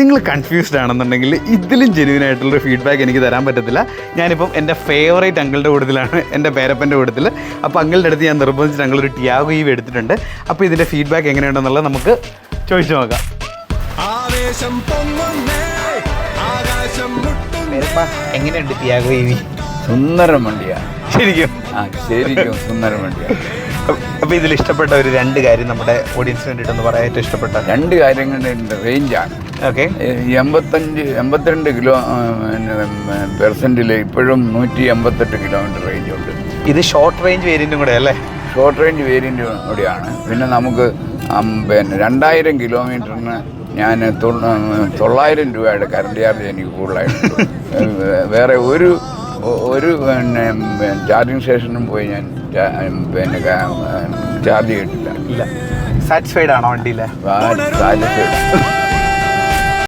നിങ്ങൾ കൺഫ്യൂസ്ഡ് ആണെന്നുണ്ടെങ്കിൽ ഇതിലും ജെന്യൂൻ ആയിട്ടുള്ള ഫീഡ്ബാക്ക് എനിക്ക് തരാൻ പറ്റത്തില്ല. ഞാനിപ്പം എന്റെ ഫേവറേറ്റ് അങ്കിളുടെ കൂട്ടത്തിലാണ് എന്റെ പേരപ്പന്റെ കൂട്ടത്തിൽ അപ്പോൾ അങ്കിളുടെ അടുത്ത് ഞാൻ നിർബന്ധിച്ചിട്ട് അങ്കിളൊരു ഒരു ടിയാഗോ ഈവ് എടുത്തിട്ടുണ്ട്. അപ്പോൾ ഇതിന്റെ ഫീഡ്ബാക്ക് എങ്ങനെയുണ്ടെന്നുള്ളത് നമുക്ക് ചോദിച്ചു നോക്കാം. ആവേശം ആകാശം എങ്ങനെയുണ്ട് ടിയാഗോ ഈവി സുന്ദരം വണ്ടിയാ. ശരിക്കും? ആ ശരിക്കും സുന്ദരം വണ്ടിയാ. അപ്പോൾ ഇതിൽ ഇഷ്ടപ്പെട്ട ഒരു രണ്ട് കാര്യം നമ്മുടെ ഓഡിയൻസിന് വേണ്ടിയിട്ടൊന്ന് പറയാൻ ഏറ്റവും ഇഷ്ടപ്പെട്ട? രണ്ട് കാര്യങ്ങളുടെ റേഞ്ചാണ് ഓക്കെ എൺപത്തഞ്ച് എൺപത്തിരണ്ട് കിലോ പെർസെന്റിൽ ഇപ്പോഴും നൂറ്റി എൺപത്തെട്ട് കിലോമീറ്റർ റേഞ്ച് ഉണ്ട്. ഇത് ഷോർട്ട് റേഞ്ച് വേരിയന്റും കൂടെ അല്ലേ? ഷോർട്ട് റേഞ്ച് വേരിയന്റ് കൂടിയാണ്. പിന്നെ നമുക്ക് പിന്നെ രണ്ടായിരം കിലോമീറ്ററിന് ഞാൻ തൊള്ളായിരം രൂപയുടെ കറണ്ട് ചാർജ് എനിക്ക് കൂടുതലായിട്ട് വേറെ ഒരു ഒരു പിന്നെ ചാർജിങ് സ്റ്റേഷനും പോയി ഞാൻ പിന്നെ ചാർജ് ചെയ്തിട്ടില്ല. ഇല്ല. സാറ്റിസ്ഫൈഡ് ആണോ വണ്ടിയിലെ? സാറ്റിസ്ഫൈഡ്